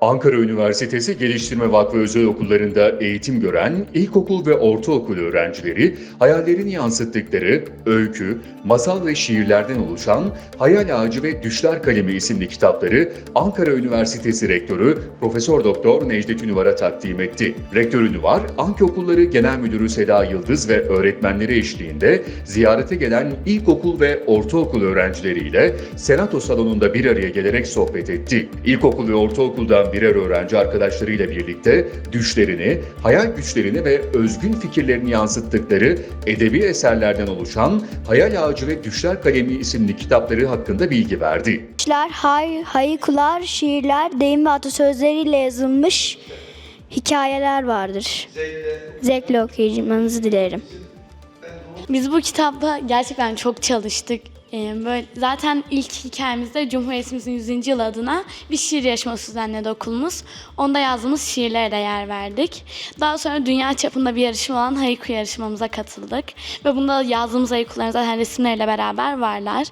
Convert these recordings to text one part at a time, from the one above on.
Ankara Üniversitesi Geliştirme Vakfı Özel Okullarında eğitim gören ilkokul ve ortaokul öğrencileri hayallerini yansıttıkları öykü, masal ve şiirlerden oluşan Hayal Ağacı ve Düşler Kalemi isimli kitapları Ankara Üniversitesi Rektörü Profesör Doktor Necdet Ünüvar'a takdim etti. Rektör Ünüvar, Anki Okulları Genel Müdürü Seda Yıldız ve öğretmenleri eşliğinde ziyarete gelen ilkokul ve ortaokul öğrencileriyle Senato salonunda bir araya gelerek sohbet etti. İlkokul ve ortaokuldan birer öğrenci arkadaşlarıyla birlikte düşlerini, hayal güçlerini ve özgün fikirlerini yansıttıkları edebi eserlerden oluşan Hayal Ağacı ve Düşler Kalemi isimli kitapları hakkında bilgi verdi. Şiirler, hay, hayıklar, şiirler, deyim ve atasözleriyle yazılmış hikayeler vardır. Zevkle okuyacağınızı dilerim. Biz bu kitapta gerçekten çok çalıştık. Ee, böyle zaten ilk hikayemizde Cumhuriyetimizin 100. yılı adına bir şiir yarışması düzenledi okulumuz. Onda yazdığımız şiirlere de yer verdik. Daha sonra dünya çapında bir yarışma olan Haiku yarışmamıza katıldık. Ve bunda yazdığımız haikuların zaten resimleriyle beraber varlar.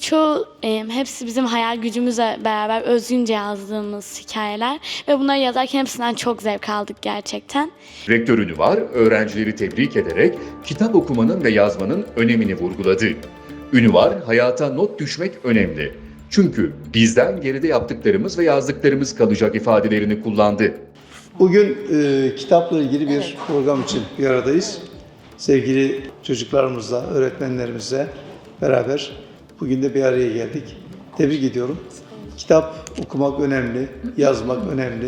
Çoğu, e, hepsi bizim hayal gücümüzle beraber özgünce yazdığımız hikayeler. Ve bunları yazarken hepsinden çok zevk aldık gerçekten. Rektör Ünüvar, öğrencileri tebrik ederek kitap okumanın ve yazmanın önemini vurguladı. Ünüvar, hayata not düşmek önemli. Çünkü bizden geride yaptıklarımız ve yazdıklarımız kalacak ifadelerini kullandı. Bugün e, kitapla ilgili bir program için bir aradayız. Sevgili çocuklarımızla, öğretmenlerimizle beraber bugün de bir araya geldik. Tebrik ediyorum. Kitap okumak önemli, yazmak önemli.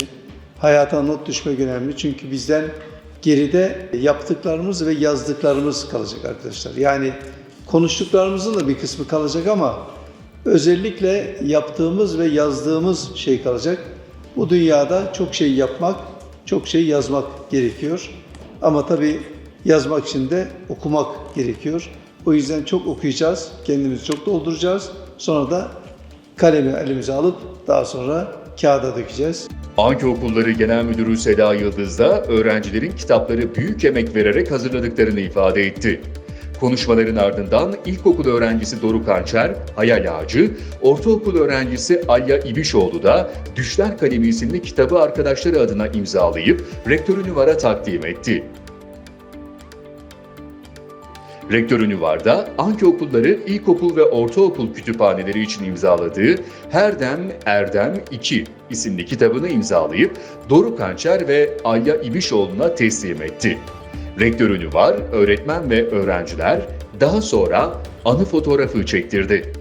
Hayata not düşmek önemli. Çünkü bizden geride yaptıklarımız ve yazdıklarımız kalacak arkadaşlar. Yani konuştuklarımızın da bir kısmı kalacak ama özellikle yaptığımız ve yazdığımız şey kalacak. Bu dünyada çok şey yapmak, çok şey yazmak gerekiyor. Ama tabii yazmak için de okumak gerekiyor. O yüzden çok okuyacağız, kendimizi çok dolduracağız. Sonra da kalemi elimize alıp daha sonra kağıda dökeceğiz. Anki Okulları Genel Müdürü Seda Yıldız da öğrencilerin kitapları büyük emek vererek hazırladıklarını ifade etti. Konuşmaların ardından ilkokul öğrencisi Doruk Hançer, Hayal Ağacı, ortaokul öğrencisi Alya İbişoğlu da Düşler Kalemi isimli kitabı arkadaşları adına imzalayıp Rektör Ünüvar'a takdim etti. Rektör Ünüvar'da Anki Okulları İlkokul ve Ortaokul Kütüphaneleri için imzaladığı Herdem Erdem 2 isimli kitabını imzalayıp Doruk Hançer ve Alya İbişoğlu'na teslim etti. Rektör Ünüvar, öğretmen ve öğrenciler daha sonra anı fotoğrafı çektirdi.